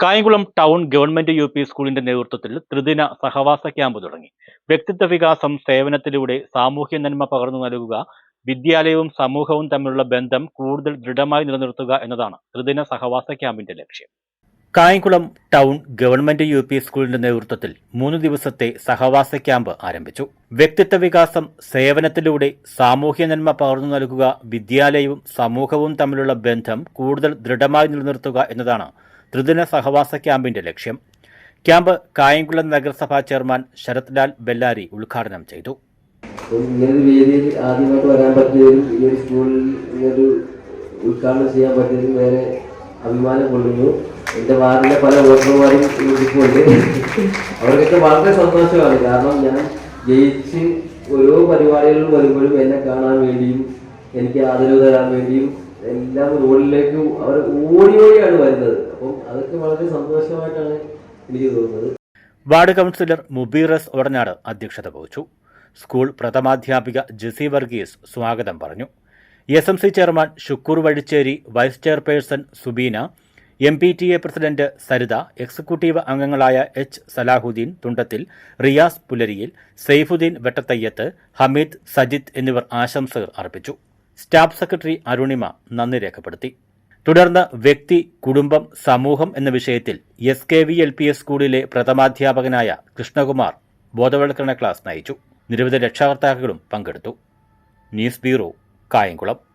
Kayamkulam town government U P സ്കൂളിന്റെ നേതൃത്വത്തിൽ ത്രിദിന സഹവാസ ക്യാമ്പ് തുടങ്ങി. വ്യക്തിത്വ വികാസം സേവനത്തിലൂടെ സാമൂഹ്യ നന്മ പകർന്നു നൽകുക വിദ്യാലയവും സമൂഹവും തമ്മിലുള്ള ബന്ധം കൂടുതൽ ദൃഢമായി നിലനിർത്തുക എന്നതാണ് ത്രിദിന സഹവാസ ക്യാമ്പിന്റെ ലക്ഷ്യം. Kayamkulam town government U P സ്കൂളിന്റെ നേതൃത്വത്തിൽ മൂന്ന് ദിവസത്തെ സഹവാസ ക്യാമ്പ് ആരംഭിച്ചു. വ്യക്തിത്വ വികാസം സേവനത്തിലൂടെ സാമൂഹ്യ നന്മ പകർന്നു നൽകുക വിദ്യാലയവും സമൂഹവും തമ്മിലുള്ള ബന്ധം കൂടുതൽ ദൃഢമായി നിലനിർത്തുക എന്നതാണ് ത്രിദിന സഹവാസ ക്യാമ്പിന്റെ ലക്ഷ്യം. ക്യാമ്പ് കായംകുളം നഗരസഭാ ചെയർമാൻ ശരത് ലാൽ ബെല്ലാരി ഉദ്ഘാടനം ചെയ്തു. വരാൻ ഒരു ചെയ്യാൻ അഭിമാനം കൊള്ളുന്നു. എന്റെ വാർഡിലെ പല വോട്ടർമാരും ഇരിക്കുന്നുണ്ട് അവർക്കൊക്കെ വളരെ സന്തോഷമാണ്. കാരണം ഞാൻ ജയിച്ച് ഓരോ പരിപാടികളിലും വരുമ്പോഴും എന്നെ കാണാൻ വേണ്ടിയും എനിക്ക് ആദരവ് തരാൻ വേണ്ടിയും എല്ലാം റോഡിലേക്ക് അവർ ഓടി ഓടിയാണ് വരുന്നത്. അപ്പം അതൊക്കെ വളരെ സന്തോഷമായിട്ടാണ് എനിക്ക് തോന്നുന്നത്. വാർഡ് കൗൺസിലർ മുബീറസ് ഒടനാട് അധ്യക്ഷത വഹിച്ചു. സ്കൂൾ പ്രഥമാധ്യാപിക ജെസി വർഗീസ് സ്വാഗതം പറഞ്ഞു. S M C chairman Shukkur Vazhicheri vice chairperson Subeena M P T A president Saritha executive അംഗങ്ങളായ എച്ച് സലാഹുദ്ദീൻ തുണ്ടത്തിൽ റിയാസ് പുലരിയിൽ സെയ്ഫുദ്ദീൻ വെട്ടത്തയ്യത്ത് ഹമീദ് സജിത്ത് എന്നിവർ ആശംസകൾ അർപ്പിച്ചു. സ്റ്റാഫ് സെക്രട്ടറി അരുണിമ നന്ദി രേഖപ്പെടുത്തി. തുടർന്ന് വ്യക്തി കുടുംബം സമൂഹം എന്ന വിഷയത്തിൽ S K V L P S സ്കൂളിലെ പ്രഥമാധ്യാപകനായ കൃഷ്ണകുമാർ ബോധവൽക്കരണ ക്ലാസ് നയിച്ചു. നിരവധി രക്ഷാകർത്താക്കളും പങ്കെടുത്തു. News bureau Kayamkulam.